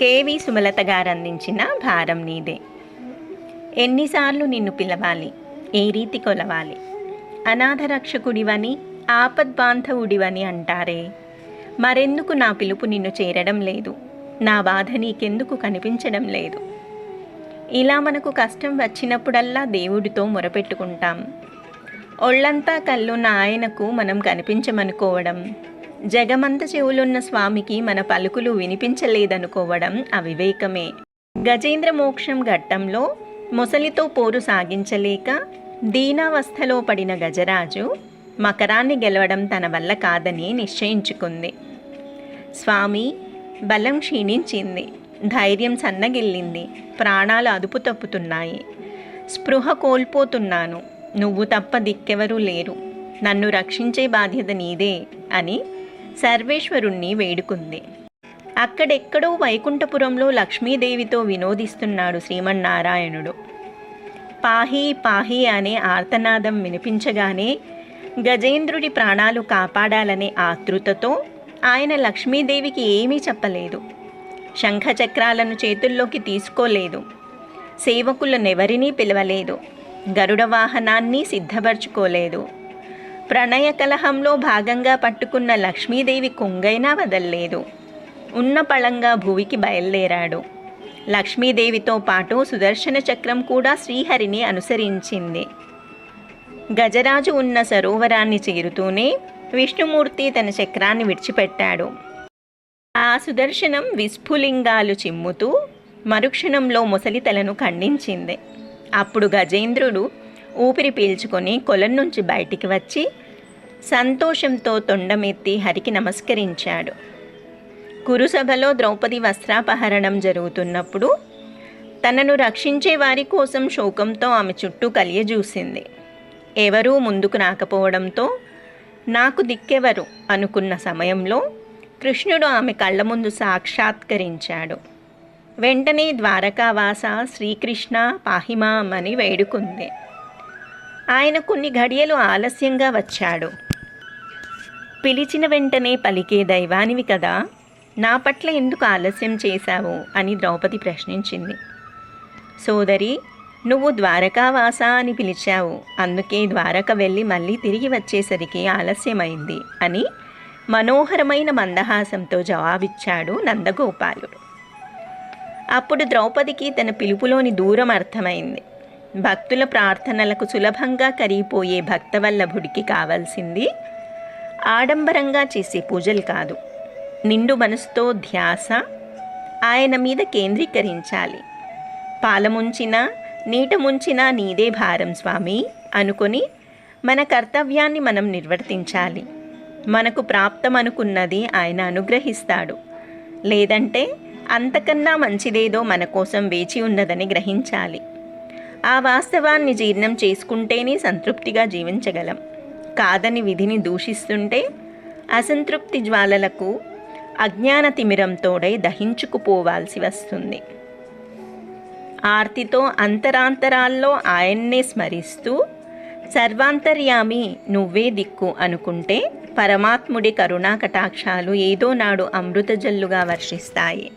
KV Sumalatha గారు అందించిన భారం నీదే. ఎన్నిసార్లు నిన్ను పిలవాలి ఏ రీతి కొలవాలి? అనాథ రక్షకుడివని ఆపద్బాంధవుడివని అంటారే. మరెందుకు నా పిలుపు నిన్ను చేరడం లేదు? నా బాధ నీకెందుకు కనిపించడం లేదు? ఇలా మనకు కష్టం వచ్చినప్పుడల్లా దేవుడితో మొరపెట్టుకుంటాం. ఒళ్ళంతా కళ్ళున్న ఆయనకు మనం కనిపించమనుకోవడం జగమంత చెవులున్న స్వామికి మన పలుకులు వినిపించలేదనుకోవడం అవివేకమే. గజేంద్ర మోక్షం ఘట్టంలో ముసలితో పోరు సాగించలేక దీనావస్థలో పడిన గజరాజు మకరాన్ని గెలవడం తన వల్ల కాదని నిశ్చయించుకుంది. స్వామి బలం క్షీణించింది. ధైర్యం సన్నగిల్లింది. ప్రాణాలు అదుపు తప్పుతున్నాయి. స్పృహ కోల్పోతున్నాను. నువ్వు తప్ప దిక్కెవరూ లేరు. నన్ను రక్షించే బాధ్యత నీదే అని సర్వేశ్వరుణ్ణి వేడుకుంది. అక్కడెక్కడో వైకుంఠపురంలో లక్ష్మీదేవితో వినోదిస్తున్నాడు శ్రీమన్నారాయణుడు. పాహి పాహి అనే ఆర్తనాదం వినిపించగానే గజేంద్రుడి ప్రాణాలు కాపాడాలనే ఆతృతతో ఆయన లక్ష్మీదేవికి ఏమీ చెప్పలేదు. శంఖచక్రాలను చేతుల్లోకి తీసుకోలేదు. సేవకులనెవరినీ పిలవలేదు. గరుడ వాహనాన్ని సిద్ధపరచుకోలేదు. ప్రణయ కలహంలో భాగంగా పట్టుకున్న లక్ష్మీదేవి కొంగైనా వదల్లేదు. ఉన్న పళంగా భువికి బయలుదేరాడు. లక్ష్మీదేవితో పాటు సుదర్శన చక్రం కూడా శ్రీహరిని అనుసరించింది. గజరాజు ఉన్న సరోవరాన్ని చేరుతూనే విష్ణుమూర్తి తన చక్రాన్ని విడిచిపెట్టాడు. ఆ సుదర్శనం విస్ఫులింగాలు చిమ్ముతూ మరుక్షణంలో ముసలి తలను ఖండించింది. అప్పుడు గజేంద్రుడు ఊపిరి పీల్చుకొని కొలం నుంచి బయటికి వచ్చి సంతోషంతో తొండమెత్తి హరికి నమస్కరించాడు. కురుసభలో ద్రౌపది వస్త్రాపహరణం జరుగుతున్నప్పుడు తనను రక్షించే వారి కోసం శోకంతో ఆమె చుట్టూ కలియజూసింది ఎవరూ ముందుకు రాకపోవడంతో నాకు దిక్కెవరు అనుకున్న సమయంలో కృష్ణుడు ఆమె కళ్ళ ముందు సాక్షాత్కరించాడు. వెంటనే ద్వారకావాస శ్రీకృష్ణ పాహిమామని వేడుకుంది. ఆయన కొన్ని ఘడియలు ఆలస్యంగా వచ్చాడు. పిలిచిన వెంటనే పలికే దైవానివి కదా నా పట్ల ఎందుకు ఆలస్యం చేశావు? అని ద్రౌపది ప్రశ్నించింది. సోదరి నువ్వు ద్వారకావాస అని పిలిచావు. అందుకే ద్వారక వెళ్ళి మళ్ళీ తిరిగి వచ్చేసరికి ఆలస్యమైంది అని మనోహరమైన మందహాసంతో జవాబిచ్చాడు నందగోపాలుడు. అప్పుడు ద్రౌపదికి తన పిలుపులోని దూరం అర్థమైంది. భక్తుల ప్రార్థనలకు సులభంగా కరిగిపోయే భక్తవల్లభుడికి కావాల్సింది ఆడంబరంగా చేసే పూజలు కాదు. నిండు మనసుతో ధ్యాస ఆయన మీద కేంద్రీకరించాలి. పాలముంచినా నీట ముంచినా నీదే భారం స్వామి అనుకొని మన కర్తవ్యాన్ని మనం నిర్వర్తించాలి. మనకు ప్రాప్తమనుకున్నది ఆయన అనుగ్రహిస్తాడు. లేదంటే అంతకన్నా మంచిదేదో మన కోసం వేచి ఉన్నదని గ్రహించాలి. ఆ వాస్తవాన్ని జీర్ణం చేసుకుంటేనే సంతృప్తిగా జీవించగలం. కాదని విధిని దూషిస్తుంటే అసంతృప్తి జ్వాలలకు అజ్ఞాన తిమిరంతోడై దహించుకుపోవాల్సి వస్తుంది. ఆర్తితో అంతరాంతరాల్లో ఆయన్నే స్మరిస్తూ సర్వాంతర్యామి నువ్వే దిక్కు అనుకుంటే పరమాత్ముడి కరుణా కటాక్షాలు ఏదో నాడు అమృతజల్లుగా వర్షిస్తాయి.